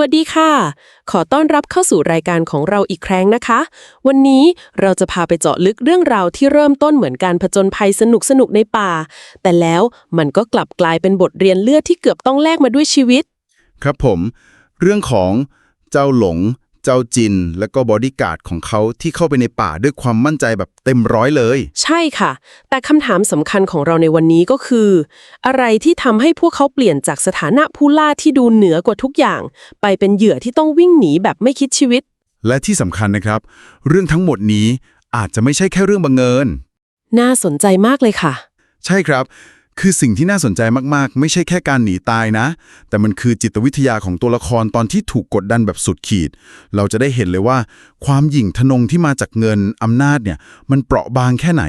วัสดีค่ะ ขอต้อนรับเข้าสู่รายการของเราอีกครั้งนะคะ วันนี้เราจะพาไปเจาะลึกเรื่องราวที่เริ่มต้นเหมือนการผจญภัยสนุกสนุกในป่า แต่แล้วมันก็กลับกลายเป็นบทเรียนเลือดที่เกือบต้องแลกมาด้วยชีวิต ครับผม เรื่องของเจ้าหลง เจ้าจิน และก็บอดี้การ์ดของเขาที่เข้าไปในป่าด้วยความมั่นใจแบบเต็มร้อยเลย ใช่ค่ะ แต่คำถามสำคัญของเราในวันนี้ก็คือ อะไรที่ทำให้พวกเขาเปลี่ยนจากสถานะผู้ล่าที่ดูเหนือกว่าทุกอย่าง ไปเป็นเหยื่อที่ต้องวิ่งหนีแบบไม่คิดชีวิต และที่สำคัญนะครับ เรื่องทั้งหมดนี้อาจจะไม่ใช่แค่เรื่องบังเอิญ น่าสนใจมากเลยค่ะ ใช่ครับ คือสิ่งที่น่าสนใจมากๆ ไม่ใช่แค่การหนีตายนะ แต่มันคือจิตวิทยาของตัวละครตอนที่ถูกกดดันแบบสุดขีด เราจะได้เห็นเลยว่า ความหยิ่งทะนงที่มาจากเงินอำนาจเนี่ย มันเปราะบางแค่ไหน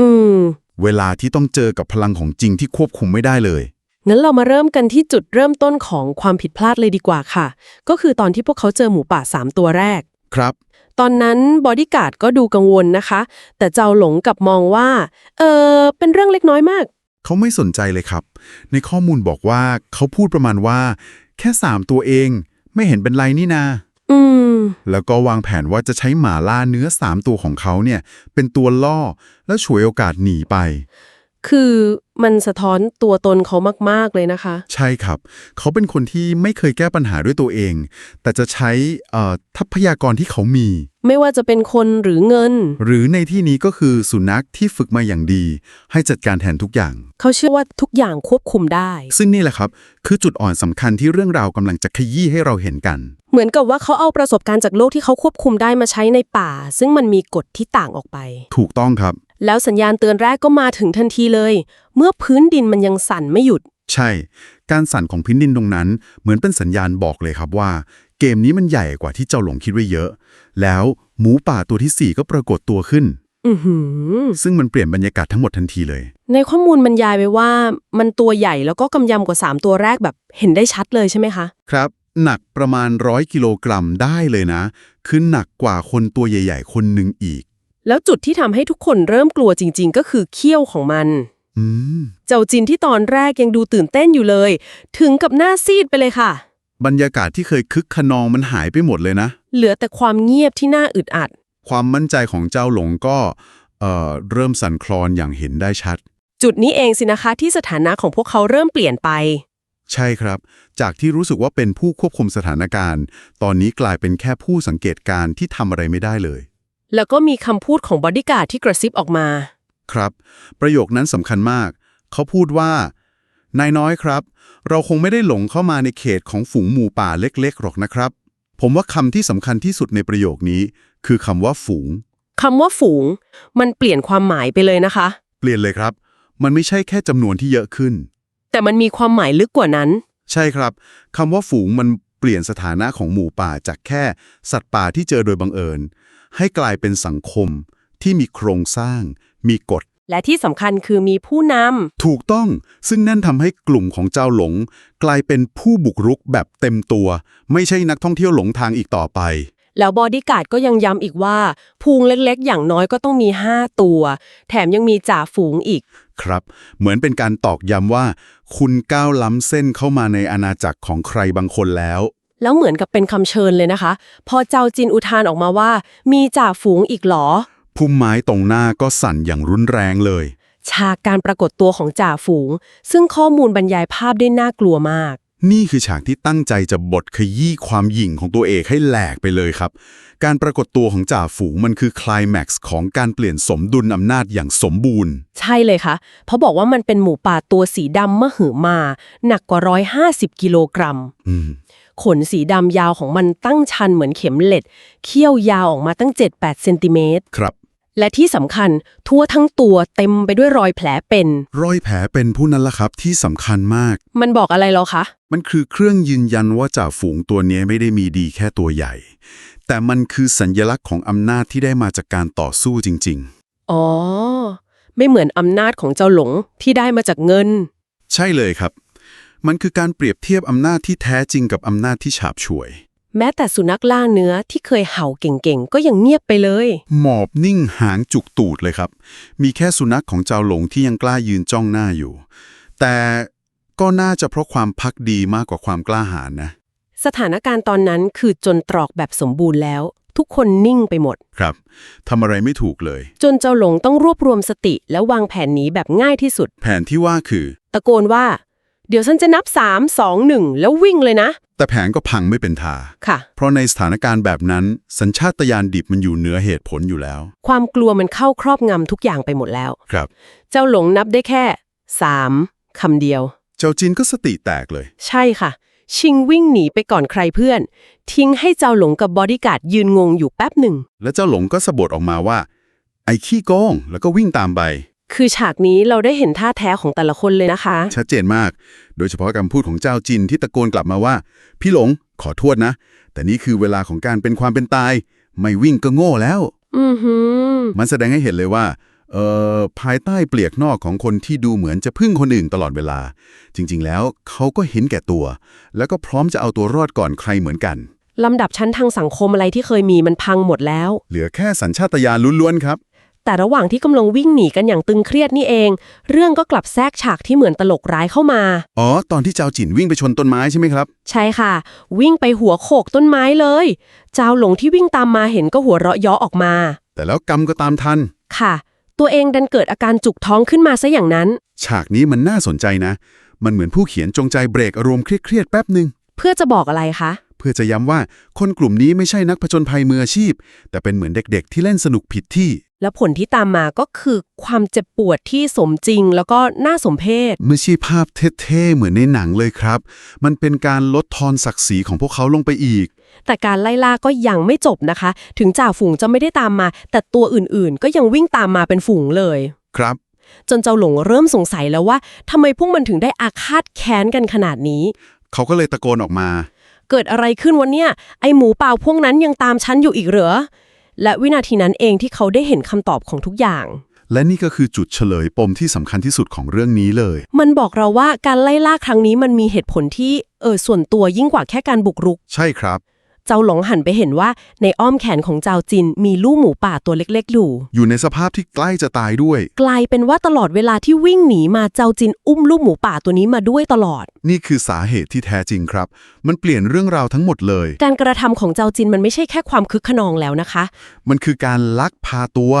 อืม เวลาที่ต้องเจอกับพลังของจริงที่ควบคุมไม่ได้เลย งั้นเรามาเริ่มกันที่จุดเริ่มต้นของความผิดพลาดเลยดีกว่าค่ะ ก็คือตอนที่พวกเขาเจอหมูป่า 3 ตัวแรก ครับ ตอนนั้นบอดี้การ์ดก็ดูกังวลนะคะ แต่เจ้าหลงกลับมองว่า เออเป็นเรื่องเล็กน้อยมาก เขาไม่สนใจเลยครับ ในข้อมูลบอกว่าเขาพูดประมาณว่า แค่สามตัวเองไม่เห็นเป็นไรนี่นาอืม แล้วก็วางแผนว่าจะใช้หมาล่าเนื้อสามตัวของเขาเนี่ย เป็นตัวล่อแล้วฉวยโอกาสหนีไป คือมันสะท้อนตัวตนเขามาก ๆ เลยนะคะ ใช่ครับ เขาเป็นคนที่ไม่เคยแก้ปัญหาด้วยตัวเอง แต่จะใช้เอ่อทรัพยากรที่เขามี ไม่ว่าจะเป็นคนหรือเงิน หรือในที่นี้ก็คือสุนัขที่ฝึกมาอย่างดี ให้จัดการแทนทุกอย่าง เขาเชื่อว่าทุกอย่างควบคุมได้ ซึ่งนี่แหละครับ คือจุดอ่อนสำคัญที่เรื่องราวกำลังจะขยี้ให้เราเห็นกัน เหมือนกับว่าเขาเอาประสบการณ์จากโลกที่เขาควบคุมได้มาใช้ในป่า ซึ่งมันมีกฎที่ต่างออกไป ถูกต้องครับ แล้วสัญญาณเตือนแรกก็มาถึงทันทีเลย เมื่อพื้นดินมันยังสั่นไม่หยุด ใช่ การสั่นของพื้นดินตรงนั้น เหมือนเป็นสัญญาณบอกเลยครับว่า เกมนี้มันใหญ่กว่าที่เจ้าหลงคิดไว้เยอะ แล้วหมูป่าตัวที่ 4 ก็ปรากฏตัวขึ้นอือหือซึ่งมันเปลี่ยนบรรยากาศทั้งหมดทันทีเลย ในข้อมูลบรรยายไว้ว่า มันตัวใหญ่แล้วก็กำยำกว่า 3 ตัวแรกแบบเห็นได้ชัดเลยใช่ไหมคะ ครับ หนักประมาณร้อยกิโลกรัมได้เลยนะ คือหนักกว่าคนตัวใหญ่ ๆ คนหนึ่งอีก แล้วจุดที่ทำให้ทุกคนเริ่มกลัวจริง ๆ ก็คือเขี้ยวของมันอืมเจ้าจินที่ตอนแรกยังดูตื่นเต้นอยู่เลย ถึงกับหน้าซีดไปเลยค่ะ บรรยากาศที่เคยคึกขนองมันหายไปหมดเลยนะ เหลือแต่ความเงียบที่น่าอึดอัด ความมั่นใจของเจ้าหลงก็เอ่อเริ่มสั่นคลอนอย่างเห็นได้ชัด จุดนี้เองสินะคะที่สถานะของพวกเขาเริ่มเปลี่ยนไป ใช่ครับ จากที่รู้สึกว่าเป็นผู้ควบคุมสถานการณ์ ตอนนี้กลายเป็นแค่ผู้สังเกตการณ์ที่ทำอะไรไม่ได้เลย แล้วก็มีคำพูดของบอดี้การ์ดที่กระซิบออกมา ครับ ประโยคนั้นสำคัญมาก เขาพูดว่า นายน้อยครับ เราคงไม่ได้หลงเข้ามาในเขตของฝูงหมูป่าเล็กๆหรอกนะครับ ผมว่าคำที่สำคัญที่สุดในประโยคนี้ คือคำว่าฝูงคำว่าฝูง มันเปลี่ยนความหมายไปเลยนะคะ เปลี่ยนเลยครับ มันไม่ใช่แค่จำนวนที่เยอะขึ้น แต่มันมีความหมายลึกกว่านั้น ใช่ครับคำว่าฝูงมันเปลี่ยนสถานะของหมูป่าจากแค่สัตว์ป่าที่เจอโดยบังเอิญ ให้กลายเป็นสังคมที่มีโครงสร้าง มีกฎ และที่สำคัญคือมีผู้นถูกต้อง ซึ่งนั่นทำให้กลุ่มของเจ้าหลง กลายเป็นผู้บุกรุกแบบเต็มตัว ไม่ใช่นักท่องเที่ยวหลงทางอีกต่อไปำแล้วบอดี้การ์ดก็ยังย้ำอีกว่า พุงเล็กๆ อย่างน้อยก็ต้องมี 5 ตัว แถมยังมีจ่าฝูงอีก ครับ เหมือนเป็นการตอกย้ำว่า คุณก้าวล้ำเส้นเข้ามาในอาณาจักรของใครบางคนแล้ว แล้วเหมือนกับเป็นคำเชิญเลยนะคะ พอเจ้าจินอุทานออกมาว่า มีจ่าฝูงอีกเหรอ พุ่มไม้ตรงหน้าก็สั่นอย่างรุนแรงเลย ฉากการปรากฏตัวของจ่าฝูง ซึ่งข้อมูลบรรยายภาพได้น่ากลัวมาก นี่คือฉากที่ตั้งใจจะบดขยี้ความหยิ่งของตัวเอกให้แหลกไปเลยครับ การปรากฏตัวของจ่าฝูงมันคือไคลแม็กซ์ของการเปลี่ยนสมดุลอำนาจอย่างสมบูรณ์ ใช่เลยค่ะ เพราะบอกว่ามันเป็นหมูป่าตัวสีดำมหือมา หนักกว่า 150 กิโลกรัม อืม ขนสีดำยาวของมันตั้งชันเหมือนเข็มเหล็กเขี้ยวยาวออกมาตั้ง 7-8เซนติเมตร ครับ และที่สำคัญทั่วทั้งตัวเต็มไปด้วยรอยแผลเป็น รอยแผลเป็นผู้นั้นละครับที่สำคัญมาก มันบอกอะไรเราคะ มันคือเครื่องยืนยันว่าจ่าฝูงตัวนี้ไม่ได้มีดีแค่ตัวใหญ่ แต่มันคือสัญญลักษณ์ของอำนาจที่ได้มาจากการต่อสู้จริง อ๋อ ไม่เหมือนอำนาจของเจ้าหลงที่ได้มาจากเงิน ๆ ใช่เลยครับ มันคือการเปรียบเทียบอำนาจที่แท้จริงกับอำนาจที่ฉาบฉวย แม้แต่สุนัขล่าเนื้อที่เคยเห่าเก่งๆ ก็ยังเงียบไปเลย หมอบนิ่งหางจุกตูดเลยครับ มีแค่สุนัขของเจ้าหลงที่ยังกล้ายืนจ้องหน้าอยู่ แต่ก็น่าจะเพราะความพักดีมากกว่าความกล้าหาญนะ สถานการณ์ตอนนั้นคือจนตรอกแบบสมบูรณ์แล้ว ทุกคนนิ่งไปหมด ครับทำอะไรไม่ถูกเลย จนเจ้าหลงต้องรวบรวมสติ แล้ววางแผนหนีแบบง่ายที่สุด แผนที่ว่าคือ ตะโกนว่า เดี๋ยวฉันจะนับ 3 2 1 แล้ววิ่งเลยนะ แต่แผนก็พังไม่เป็นท่า ค่ะ เพราะในสถานการณ์แบบนั้น สัญชาตญาณดิบมันอยู่เหนือเหตุผลอยู่แล้ว ความกลัวมันเข้าครอบงำทุกอย่างไปหมดแล้ว ครับ เจ้าหลงนับได้แค่ 3 คำเดียว เจ้าจินก็สติแตกเลย ใช่ค่ะ ชิงวิ่งหนีไปก่อนใครเพื่อน ทิ้งให้เจ้าหลงกับบอดี้การ์ดยืนงงอยู่แป๊บหนึ่ง แล้วเจ้าหลงก็สะบดออกมาว่า ไอ้ขี้โกงแล้วก็วิ่งตามไป คือฉากนี้เราได้เห็นท่าแท้ของแต่ละคนเลยนะคะ ชัดเจนมาก โดยเฉพาะคำพูดของเจ้าจินที่ตะโกนกลับมาว่า พี่หลงขอโทษนะ แต่นี่คือเวลาของการเป็นความเป็นตาย ไม่วิ่งก็โง่แล้ว อือหือ มันแสดงให้เห็นเลยว่าเอ่อภายใต้เปลียกนอกของคนที่ดูเหมือนจะพึ่งคนอื่นตลอดเวลา จริง ๆ แล้วเขาก็เห็นแก่ตัว แล้วก็พร้อมจะเอาตัวรอดก่อนใครเหมือนกันลำดับชั้นทางสังคมอะไรที่เคยมีมันพังหมดแล้ว เหลือแค่สัญชาตญาณล้วนๆครับ แต่ระหว่างที่กำลังวิ่งหนีกันอย่างตึงเครียดนี่เอง เรื่องก็กลับแทรกฉากที่เหมือนตลกร้ายเข้ามา อ๋อ ตอนที่เจ้าจินวิ่งไปชนต้นไม้ใช่ไหมครับ ใช่ค่ะ วิ่งไปหัวโขกต้นไม้เลย เจ้าหลงที่วิ่งตามมาเห็นก็หัวเราะเย้อออกมา แต่แล้วกรรมก็ตามทัน ค่ะ ตัวเองดันเกิดอาการจุกท้องขึ้นมาซะอย่างนั้น ฉากนี้มันน่าสนใจนะ มันเหมือนผู้เขียนจงใจเบรกอารมณ์เครียดๆแป๊บหนึ่งเพื่อจะบอกอะไรคะเพื่อจะย้ำว่าคนกลุ่มนี้ไม่ใช่นักผจญภัยมืออาชีพ แต่เป็นเหมือนเด็กๆ ที่เล่นสนุกผิดที่ แล้วผลที่ตามมาก็คือความเจ็บปวดที่สมจริงแล้วก็น่าสมเพชไม่ใช่ภาพเท่ๆเหมือนในหนังเลยครับ มันเป็นการลดทอนศักดิ์ศรีของพวกเขาลงไปอีก แต่การไล่ล่าก็ยังไม่จบนะคะ ถึงจ่าฝูงจะไม่ได้ตามมา แต่ตัวอื่นๆ ก็ยังวิ่งตามมาเป็นฝูงเลย ครับ จนเจ้าหลงเริ่มสงสัยแล้วว่าทำไมพวกมันถึงได้อาฆาตแค้นกันขนาดนี้ เขาก็เลยตะโกนออกมา เกิดอะไรขึ้นวันเนี้ยไอหมูป่าพวกนั้นยังตามฉันอยู่อีกเหรอ และวินาทีนั้นเองที่เขาได้เห็นคำตอบของทุกอย่าง และนี่ก็คือจุดเฉลยปมที่สำคัญที่สุดของเรื่องนี้เลย มันบอกเราว่าการไล่ล่าครั้งนี้มันมีเหตุผลที่เออส่วนตัวยิ่งกว่าแค่การบุกรุก ใช่ครับ เจ้าหลงหันไปเห็นว่าในอ้อมแขนของเจ้าจินมีลูกหมูป่าตัวเล็กๆอยู่ อยู่ในสภาพที่ใกล้จะตายด้วย กลายเป็นว่าตลอดเวลาที่วิ่งหนีมาเจ้าจินอุ้มลูกหมูป่าตัวนี้มาด้วยตลอด นี่คือสาเหตุที่แท้จริงครับ มันเปลี่ยนเรื่องราวทั้งหมดเลย การกระทำของเจ้าจินมันไม่ใช่แค่ความคึกขนองแล้วนะคะ มันคือการลักพาตัว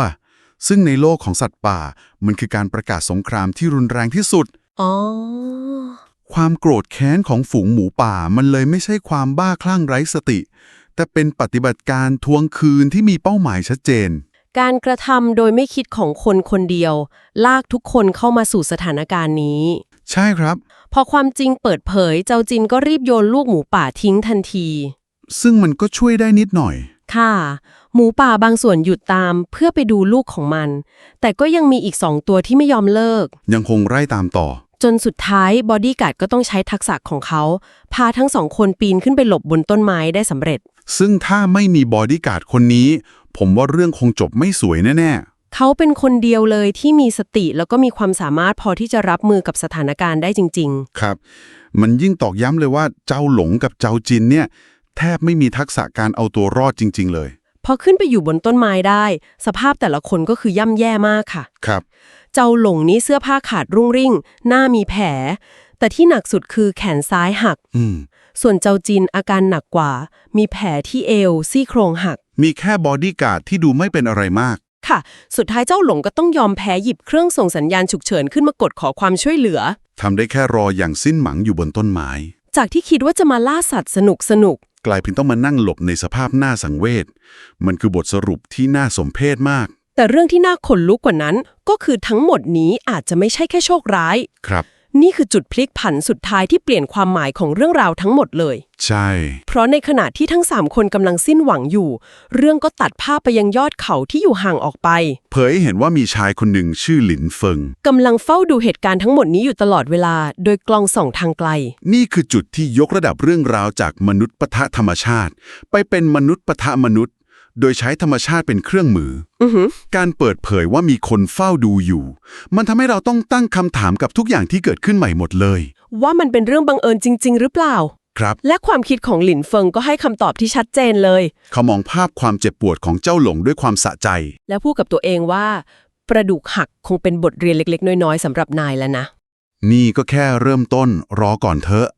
ซึ่งในโลกของสัตว์ป่า มันคือการประกาศสงครามที่รุนแรงที่สุด อ๋อ ความโกรธแค้นของฝูงหมูป่ามันเลยไม่ใช่ความบ้าคลั่งไร้สติ แต่เป็นปฏิบัติการทวงคืนที่มีเป้าหมายชัดเจน การกระทำโดยไม่คิดของคนคนเดียว ลากทุกคนเข้ามาสู่สถานการณ์นี้ ใช่ครับ พอความจริงเปิดเผย เจ้าจินก็รีบโยนลูกหมูป่าทิ้งทันที ซึ่งมันก็ช่วยได้นิดหน่อย ค่ะ หมูป่าบางส่วนหยุดตามเพื่อไปดูลูกของมัน แต่ก็ยังมีอีกสองตัวที่ไม่ยอมเลิก ยังคงไล่ตามต่อ จนสุดท้ายบอดี้การ์ดก็ต้องใช้ทักษะของเขา พาทั้งสองคนปีนขึ้นไปหลบบนต้นไม้ได้สำเร็จ ซึ่งถ้าไม่มีบอดี้การ์ดคนนี้ ผมว่าเรื่องคงจบไม่สวยแน่เขาเป็นคนเดียวเลยที่มีสติแล้วก็มีความสามารถพอที่จะรับมือกับสถานการณ์ได้จริง ๆ ครับ มันยิ่งตอกย้ำเลยว่าเจ้าหลงกับเจ้าจินเนี่ย แทบไม่มีทักษะการเอาตัวรอดจริง ๆ เลยๆพอขึ้นไปอยู่บนต้นไม้ได้ สภาพแต่ละคนก็คือย่ำแย่มากค่ะ ครับ เจ้าหลงนี้เสื้อผ้าขาดรุ่งริ่ง หน้ามีแผล แต่ที่หนักสุดคือแขนซ้ายหัก อืม ส่วนเจ้าจินอาการหนักกว่า มีแผลที่เอวซี่โครงหัก มีแค่บอดี้การ์ดที่ดูไม่เป็นอะไรมาก ค่ะ สุดท้ายเจ้าหลงก็ต้องยอมแพ้หยิบเครื่องส่งสัญญาณฉุกเฉินขึ้นมากดขอความช่วยเหลือ ทำได้แค่รออย่างสิ้นหวังอยู่บนต้นไม้ จากที่คิดว่าจะมาล่าสัตว์สนุกสนุกกลายเป็นต้องมานั่งหลบในสภาพหน้าสังเวช มันคือบทสรุปที่น่าสมเพชมาก แต่เรื่องที่น่าขนลุกกว่านั้น ก็คือทั้งหมดนี้อาจจะไม่ใช่แค่โชคร้าย ครับ นี่คือจุดพลิกผันสุดท้ายที่เปลี่ยนความหมายของเรื่องราวทั้งหมดเลย ใช่ เพราะในขณะที่ทั้งสามคนกำลังสิ้นหวังอยู่ เรื่องก็ตัดภาพไปยังยอดเขาที่อยู่ห่างออกไป เผยให้เห็นว่ามีชายคนหนึ่งชื่อหลินเฟิง กำลังเฝ้าดูเหตุการณ์ทั้งหมดนี้อยู่ตลอดเวลา โดยกล้องส่องทางไกล นี่คือจุดที่ยกระดับเรื่องราวจากมนุษย์ปะทะธรรมชาติ ไปเป็นมนุษย์ปะทะมนุษย์ โดยใช้ธรรมชาติเป็นเครื่องมืออือหือ การเปิดเผยว่ามีคนเฝ้าดูอยู่ มันทำให้เราต้องตั้งคำถามกับทุกอย่างที่เกิดขึ้นใหม่หมดเลย ว่ามันเป็นเรื่องบังเอิญจริง ๆ หรือเปล่า ครับ และความคิดของหลินเฟิงก็ให้คำตอบที่ชัดเจนเลย เขามองภาพความเจ็บปวดของเจ้าหลงด้วยความสะใจ และพูดกับตัวเองว่า ประดุกหักคงเป็นบทเรียนเล็ก ๆ น้อย ๆสำหรับนายแล้วนะ นี่ก็แค่เริ่มต้นรอก่อนเถอะ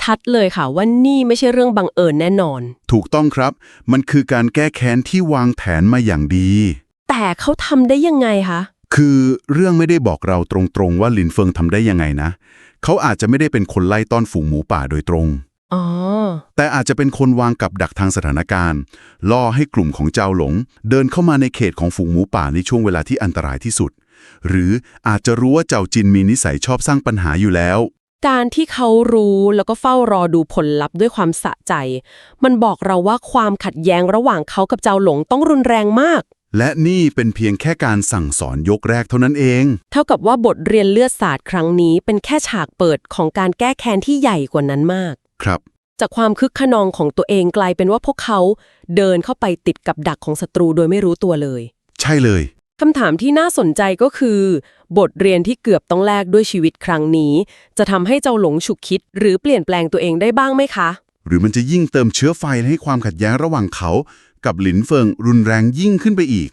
ชัดเลยค่ะว่านี่ไม่ใช่เรื่องบังเอิญแน่นอน ถูกต้องครับ มันคือการแก้แค้นที่วางแผนมาอย่างดี แต่เขาทำได้ยังไงคะ คือเรื่องไม่ได้บอกเราตรงๆว่าหลินเฟิงทำได้ยังไงนะ เขาอาจจะไม่ได้เป็นคนไล่ต้อนฝูงหมูป่าโดยตรง อ๋อ แต่อาจจะเป็นคนวางกับดักทางสถานการณ์ ล่อให้กลุ่มของเจ้าหลง เดินเข้ามาในเขตของฝูงหมูป่าในช่วงเวลาที่อันตรายที่สุด หรืออาจจะรู้ว่าเจ้าจินมีนิสัยชอบสร้างปัญหาอยู่แล้ว การที่เขารู้แล้วก็เฝ้ารอดูผลลัพธ์ด้วยความสะใจ มันบอกเราว่าความขัดแย้งระหว่างเขากับเจ้าหลงต้องรุนแรงมาก และนี่เป็นเพียงแค่การสั่งสอนยกแรกเท่านั้นเอง เท่ากับว่าบทเรียนเลือดสาดครั้งนี้เป็นแค่ฉากเปิดของการแก้แค้นที่ใหญ่กว่านั้นมาก ครับ จากความคึกขนองของตัวเองกลายเป็นว่าพวกเขาเดินเข้าไปติดกับดักของศัตรูโดยไม่รู้ตัวเลย ใช่เลย คำถามที่น่าสนใจก็คือ บทเรียนที่เกือบต้องแลกด้วยชีวิตครั้งนี้ จะทำให้เจ้าหลงฉุกคิด หรือเปลี่ยนแปลงตัวเองได้บ้างไหมคะ หรือมันจะยิ่งเติมเชื้อไฟให้ความขัดแย้งระหว่างเขา กับหลินเฟิงรุนแรงยิ่งขึ้นไปอีก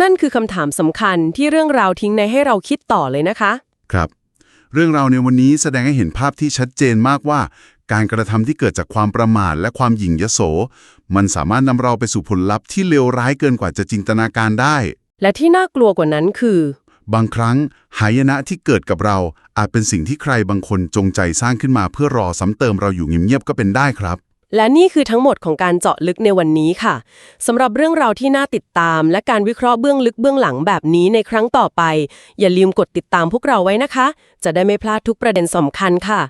นั่นคือคำถามสำคัญที่เรื่องราวทิ้งในให้เราคิดต่อเลยนะคะ ครับ เรื่องราวในวันนี้แสดงให้เห็นภาพที่ชัดเจนมากว่า การกระทำที่เกิดจากความประมาทและความหยิ่งยโส มันสามารถนำเราไปสู่ผลลัพธ์ที่เลวร้ายเกินกว่าจะจินตนาการได้ และที่น่ากลัวกว่านั้นคือ บางครั้งหายนะที่เกิดกับเราอาจเป็นสิ่งที่ใครบางคนจงใจสร้างขึ้นมาเพื่อรอซ้ำเติมเราอยู่เงียบๆก็เป็นได้ครับ และนี่คือทั้งหมดของการเจาะลึกในวันนี้ค่ะสำหรับเรื่องราวที่น่าติดตาม และการวิเคราะห์เบื้องลึกเบื้องหลังแบบนี้ในครั้งต่อไป อย่าลืมกดติดตามพวกเราไว้นะคะ จะได้ไม่พลาดทุกประเด็นสำคัญค่ะ